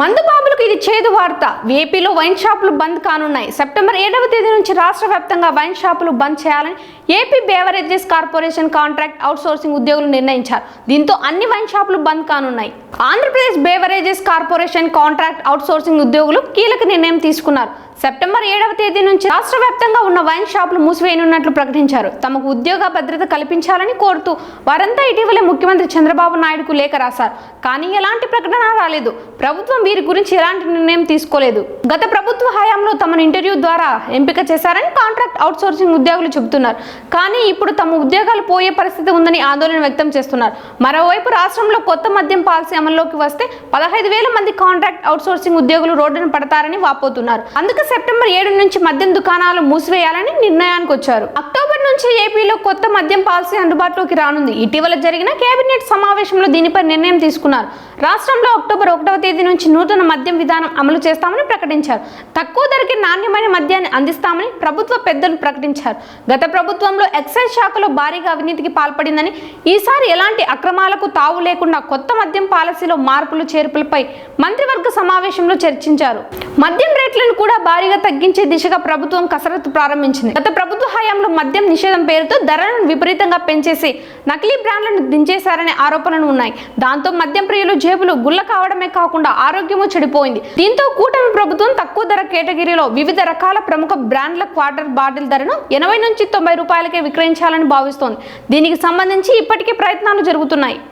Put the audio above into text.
మందు చేదు వార్త. ఏపీలో వైన్ షాపులు బంద్ కానున్నాయి. సెప్టెంబర్ ఏడవ తేదీ నుంచి రాష్ట్ర వ్యాప్తంగా వైన్ షాపులు బంద్ చేయాలని AP beverages corporation contract outsourcing ఉద్యోగులు నిర్ణయించారు. దీంతో అన్ని వైన్ షాపులు బంద్ కానున్నాయి. Andhra Pradesh beverages corporation contract outsourcing ఉద్యోగులు కీలక నిర్ణయం తీసుకున్నారు. సెప్టెంబర్ ఏడవ తేదీ నుంచి రాష్ట్ర వ్యాప్తంగా ఉన్న వైన్ షాపులు మూసివేయనున్నట్లు ప్రకటించారు. తమకు ఉద్యోగ భద్రత కల్పించాలని కోరుతూ వారంతా ఇటీవలే ముఖ్యమంత్రి చంద్రబాబు నాయుడుకు లేఖ రాశారు. కానీ ఎలాంటి ప్రకటన రాలేదు. ప్రభుత్వం వీరి గురించి ఎలాంటి నిర్ణయం తీసుకోలేదు. గత ప్రభుత్వ హయాంలో తమను ఇంటర్వ్యూ ద్వారా ఎంపిక చేశారని కాంట్రాక్ట్ అవుట్సోర్సింగ్ ఉద్యోగులు చెబుతున్నారు. కానీ ఇప్పుడు తమ ఉద్యోగాలు పోయే పరిస్థితి ఉందని ఆందోళన వ్యక్తం చేస్తున్నారు. మరోవైపు రాష్ట్రంలో కొత్త మద్యం పాలసీ అమల్లోకి వస్తే పదహైదు వేల మంది కాంట్రాక్ట్ అవుట్సోర్సింగ్ ఉద్యోగులు రోడ్డున పడతారని వాపోతున్నారు. అందుకే సెప్టెంబర్ ఏడు నుంచి మద్యం దుకాణాలు మూసివేయాలని నిర్ణయానికి వచ్చారు. నుంచి ఏపీలో కొత్త మద్యం పాలసీ అందుబాటులోకి రానుంది. ఇటీవల జరిగిన కేబినెట్ సమావేశంలో దీనిపై నిర్ణయం తీసుకున్నారు. రాష్ట్రంలో అక్టోబర్ ఒకటవ తేదీ నుంచి నూతన మద్యం విధానం అమలు చేస్తామని ప్రకటించారు. తక్కువ ధరకి నాణ్యమైన మద్యాన్ని అందిస్తామని ప్రభుత్వ పెద్దలు ప్రకటించారు. గత ప్రభుత్వంలో ఎక్సైజ్ శాఖలో భారీగా అవినీతికి పాల్పడిందని ఈసారి ఎలాంటి అక్రమాలకు తావు లేకుండా కొత్త మద్యం పాలసీలో మార్పులు చేర్పులపై మంత్రివర్గ సమావేశంలో చర్చించారు. మద్యం రేట్లను కూడా భారీగా తగ్గించే దిశగా ప్రభుత్వం కసరత్తు ప్రారంభించింది. గత ప్రభుత్వ హయాంలో మద్యం నిషేధం పేరుతో ధరలను విపరీతంగా పెంచేసి నకిలీ బ్రాండ్లను దించేశారనే ఆరోపణలు ఉన్నాయి. దాంతో మద్యం ప్రియులు జేబులు గుల్ల కావడమే కాకుండా ఆరోగ్యము చెడిపోయింది. దీంతో కూటమి ప్రభుత్వం తక్కువ ధర కేటగిరీలో వివిధ రకాల ప్రముఖ బ్రాండ్ల క్వార్టర్ బాటిల్ ధరను ఎనభై నుంచి తొంభై రూపాయలకే విక్రయించాలని భావిస్తోంది. దీనికి సంబంధించి ఇప్పటికే ప్రయత్నాలు జరుగుతున్నాయి.